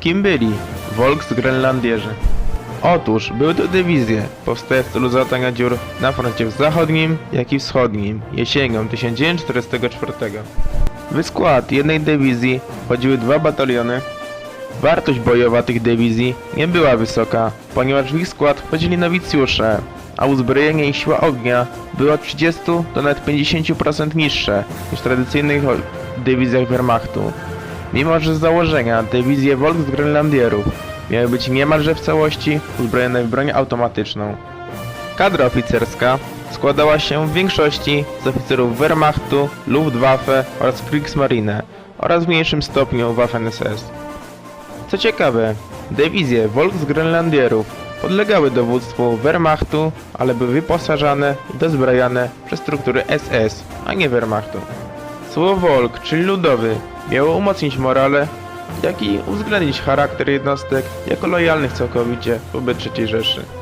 Kim byli Volksgrenlandierzy? Otóż były to dywizje powstałe w celu załatania dziur na froncie zachodnim, jak i wschodnim jesienią 1944. W skład jednej dywizji wchodziły dwa bataliony. Wartość bojowa tych dywizji nie była wysoka, ponieważ w ich skład wchodzili nowicjusze, a uzbrojenie i siła ognia były od 30 do nawet 50% niższe niż w tradycyjnych dywizjach Wehrmachtu. Mimo że z założenia dywizje Volksgrenlandierów miały być niemalże w całości uzbrojone w broń automatyczną. Kadra oficerska składała się w większości z oficerów Wehrmachtu, Luftwaffe oraz Kriegsmarine oraz w mniejszym stopniu Waffen-SS. Co ciekawe, dywizje Volksgrenlandierów podlegały dowództwu Wehrmachtu, ale były wyposażane i dozbrajane przez struktury SS, a nie Wehrmachtu. Słowo Volk, czyli ludowy, miało umocnić morale, jak i uwzględnić charakter jednostek jako lojalnych całkowicie wobec III Rzeszy.